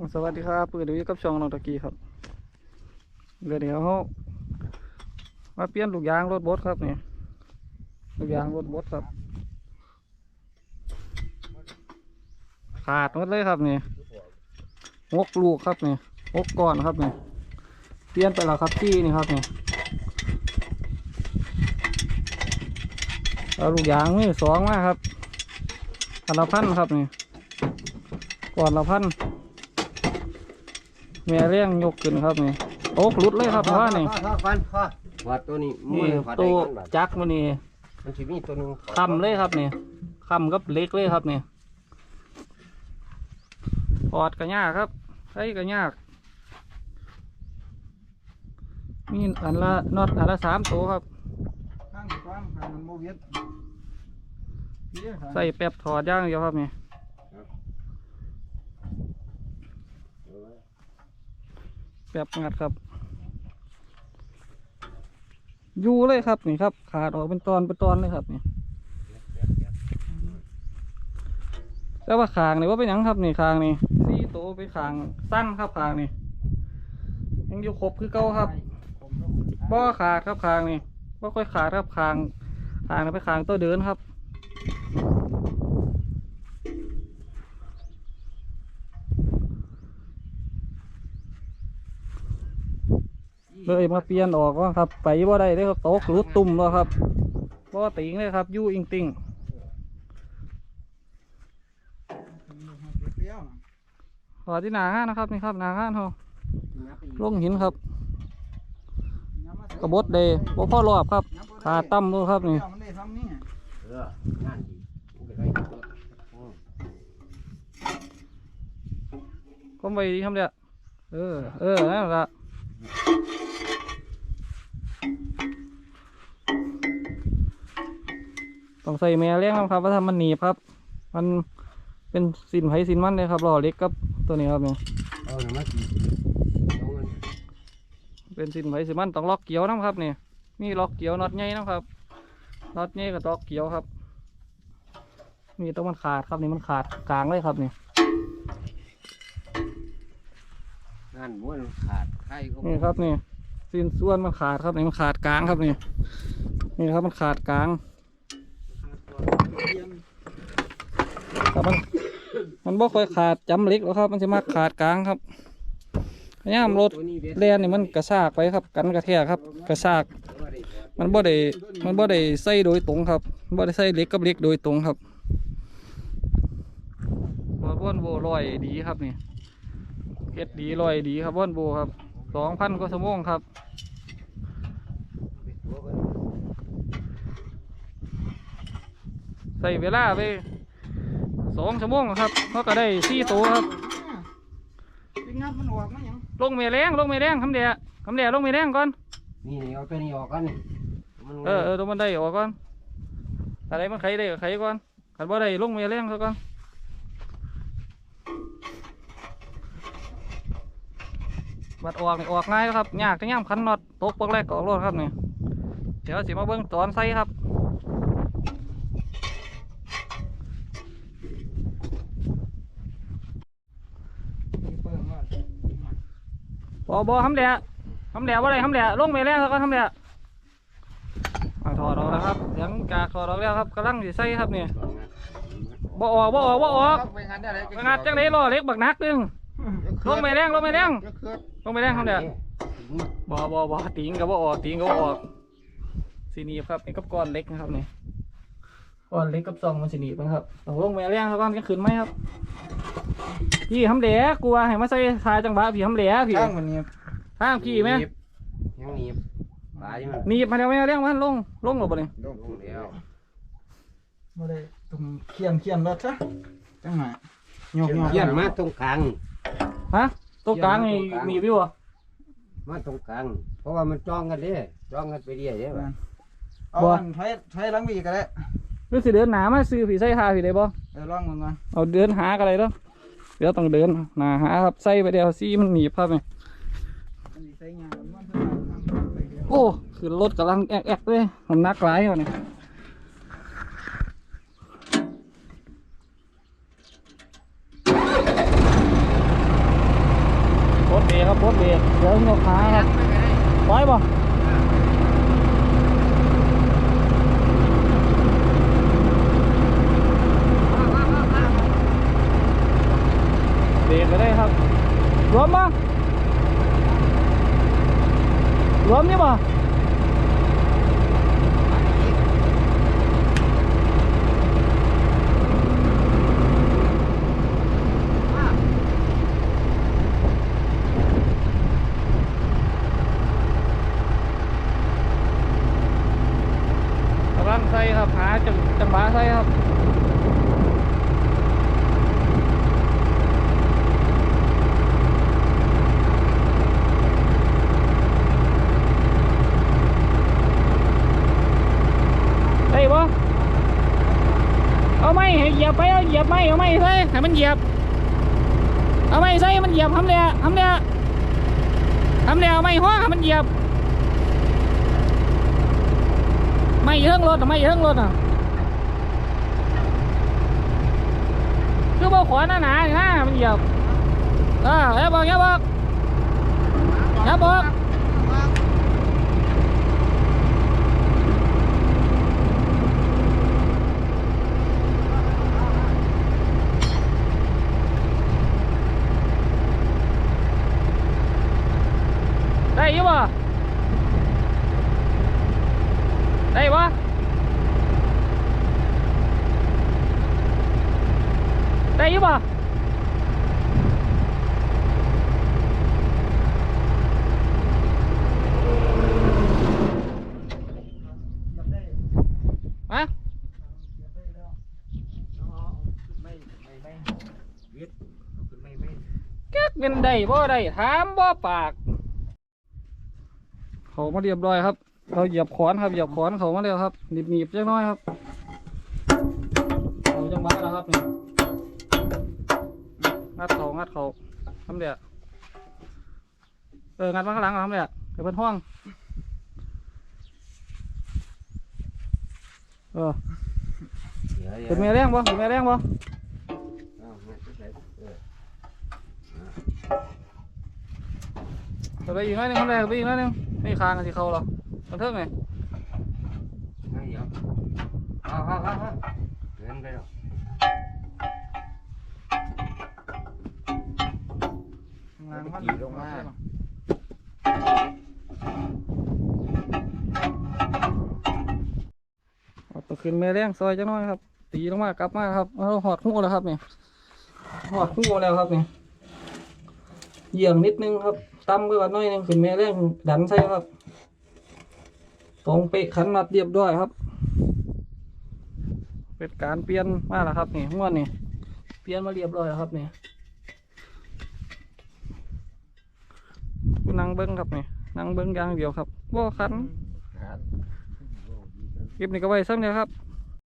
สวัสดีครับเปิดดูกับช่องน้องตะกี้ครับเดี๋ยวเดี๋ยวเขามาเปลี่ยนลูกยางรถบดครับนี่ลูกยางรถบดครับ ขาดหมดเลยครับนี่หกลูกครับนี่หกก้อนครับนี่เปลี่ยนไปแล้วครับที่นี่ครับนี่เอาลูกยางนี่สองมาครับพันละพันครับนี่ก่อนละพัน แม่เลี้ยงยกขึ้นครับนี่โอ้หลุดเลยครับเพราะว่านี่พ่อพ่อฟันพ่อว่าตัวนี้มืนี่อผัดตัได้วกันแบบจักมันนี่มันสิมีตัวหนึงคำเลยครับนี่คำกับเล็กเลยครับนี่ปอดก็ยากครับใช้ก็ยาก มีอันละน็อตอันละสามตัวครับ ข้างข้างข้างมันโมเวียดนี่ครับใส่แป๊บถอดอย่างเดียวครับนี่ แป๊บงัดครับอยู่เลยครับนี่ครับ ขาดออกเป็นตอนเป็นตอนเลยครับนี่แต่ว่าคางนี่ว่าเป็นยังครับนี่คางนี่สี่ตัวเป็นคางสั้นครับคางนี่ยังอยู่ครบคือเก่าครับบ่ขาดครับคางนี่บ่ค่อยขาดครับคางคางนี่เป็นคางตัวเดินครับ เลยมาเปลี่ยนออกว่าครับ ไปว่าได้เลยครับตกหลุดตุ่มแล้วครับบ่ติงเลยครับอยู่อิงติงเปรี้ยวนะขอที่หนาห้านนะครับนี่ครับหนาห้านเขาลงหินครับ กระบดเดย์บ่พ่อรอบครับขาตั้มด้วยครับนี่เปรี้ยวมันได้ทำนี่เอองานดีมันก็ได้ตัวอืมก้มไปดีครับเนี่ยเออ เออนั่นละ ต้องใส่แม่เลี้ยงครับว่าทำมันหนีบครับ มันเป็นสินไผสินมันเลยครับหล่อเล็กกับตัวนี้ครับเนี่ยเอาหน่อยมากินเป็นสินไผสินมันต้องล็อกเกี่ยวน้ำครับนี่มีล็อกเกี่ยวน็อตใหญ่น้ำครับน็อตใหญ่กับล็อกเกี่ยวครับนี่ต้องมันขาดครับนี่มันขาดกลางเลยครับนี่งานม้วนขาดไข่ก็นี่ครับนี่สินส่วนมันขาดครับนี่มันขาดกลางครับนี่นี่ครับมันขาดกลาง ครับมันมันบ่ค่อยขาดจำเล็กหรอกครับ มันจะมาขาดกลางครับยายามรถตัวนี้เบ็ดแลนนี่มันกระชากไปครับ กันกระแทกครับ กระชาก มันบ่ได้มันบ่ได้ใส่โดยตรงครับบ่ได้ใส่เล็กกับเล็กโดยตรงครับวอลวนโบลอยดีครับนี่เฮ็ดดีลอยดีครับวอนโบครับสองพันกว่าชั่วโมงครับ ตัวเบิ่ง ใส่เวลาไปสองชั่วโมงครับเขาก็ได้สี่ตัวครับปิ้งงัดมันออกมั้ยยังลงเมแรงลงเมแรงคำเดียคำเดียลงเมแรงก่อนนี่นี่เอาตัวนี้ออกกันนี่มันเออเออตัวมันได้ออกก่อนอะไรมันไขได้ก็ไขก่อนขันบ่ได้ลงเมแรงซะก่อนบัดออกนี่ออกง่ายครับยากจะย่ำคันน็อตตกปลักแรกก็ออกรถครับนี่เดี๋ยวสิมาเบิ่งตอนใส่ครับ เปิดว่า บอบอทำเดียทำเดียว่าไรทำเดียลงเมแรงซะก่อนทำเดียอ่ถอดออกแล้วครับเสียงกาถอดออกแล้วครับกำลังสิใส่ครับเนี่ยบ่ออกบ่ออกบ่ออกไปงานได้อะไรไปงานจังเลยล้อเล็กบักนักนึงลงไปแรงลงไปแรงลงไปแรงทำเดียบ่บ่บ่ติงกับบ่ออกติงกับบ่ออกสีนีครับนี่กับก้อนเล็กนะครับเนี่ยก้อนเล็กกับซองมันสีนีบนะครับต้องลงแม่เลี้ยงเขาก้อนกันขึ้นไหมครับ พี่ทำเหลวกลัวให้มาใส่ทายจังหวะพี่ทำเหลวพี่ข้างมันเนี่ยทางพี่ไหมยังหนีบปลาที่มันหนีบมาแล้วแม่เลี้ยงมันลงลงหรือเปล่าเนี่ยลงแล้วมาเลยตรงเขียนเขียนรถซะจังไหนโยกโยกเยี่ยนมาตรงกลางฮะตัวกลางนี่ตรงกลางหนีบอยู่อะมาตรงกลางเพราะว่ามันจ้องกันเด้จ้องกันไปเรื่อยเด้เอาอันไทยไทยล้างบีก็ได้หรือสิเดินหนามาซื้อผีใส่ทาผีได้บ่เออลองมึงก่อนเอาเดินหากันเลยเด้อ เดี๋ยวต้องเดินหนาหาครับใส่ไปเดียวซีมันหนีบครับนี่อันนี้ใส่งานมันเท่าไปเดียโอ้คือรถกำลังแอกแอกเลยมันนักหลายอยู่นี่ครับรถเบรกเดี๋ยวยกขาครับปล่อยบ่ เบรกก็ได้ครับรวมบ่รวมนี่บ่กำลังใส่ครับหาจังจังหวะใส่ครับ ได้ปะเอาไม่ให้เหยีย บไปเอาเหยียบไม่เอาไม่ใส่ให้มันเหยียบ เอาไม่ใส่มันเหยียบทำเนี่ยทำเนี่ยทำเนี่ยเอาไม่ห้อให้มันเหยียบ ไม่เรื่องรถไม่เรื่องรถอะคือบอกขวาหน้าหนาหน้ามันเหยียบอ่าอย่าบอกอย่าบอกอย่าบอก ได้อยี่บ่ ได้บ่ได้ยี่บ่มาไม่ไม่ไม่ยึดขึ้นไม่ไม่แก๊กเป็นได้บ่ได้ถามบ่ปาก เขามาเรียบร้อยครับ เราเหยียบขอนครับเหยียบขอนเขามาแล้วครับหนีบหนีบๆจักหน้อยครับเขาจังหวะแล้วครับนี่งัดเขางัดเขาทำเดียเอองัดมาข้างหลังเอาทำเดียเดี๋ยวเป็นห้องเออเดี๋ยวเป็นแม่แรงบ่เป็นแม่แรงบ่เอามาใส่เออเดี๋ยวไปอีกหน้อยหนึงทำเดียไปอีกหน้อยหนึงนี่คางกันที่เขาเหรอ มันเทิงไงไม่เดี๋ยวเอาเอาเอาเอาเดินไปแล้วงานมันขี่ลงมาเอาตัวขึ้นแม่แรงซอยจังน้อยครับ ตีลงมากลับมาครับเอาหอดหูแล้วครับเนี่ยหอดหูแล้วครับเนี่ยเหยี่ยงนิดนึงครับตั้มไปก่อนหน้อยหนึงขึ้นแม่แรงดันใส่ครับ ตรงเป๊ะขันนัดเรียบร้อยครับ เป็นการเปลี่ยนมาแล้วครับนี่ม้วนนี่เปลี่ยนมาเรียบร้อยแล้วครับนี่กูนั่งเบิ้งครับนี่นั่งเบิ้งอย่างเดียวครับบ่คันครับคลิปนี้ก็ไว้ซ้ำเดียวครับ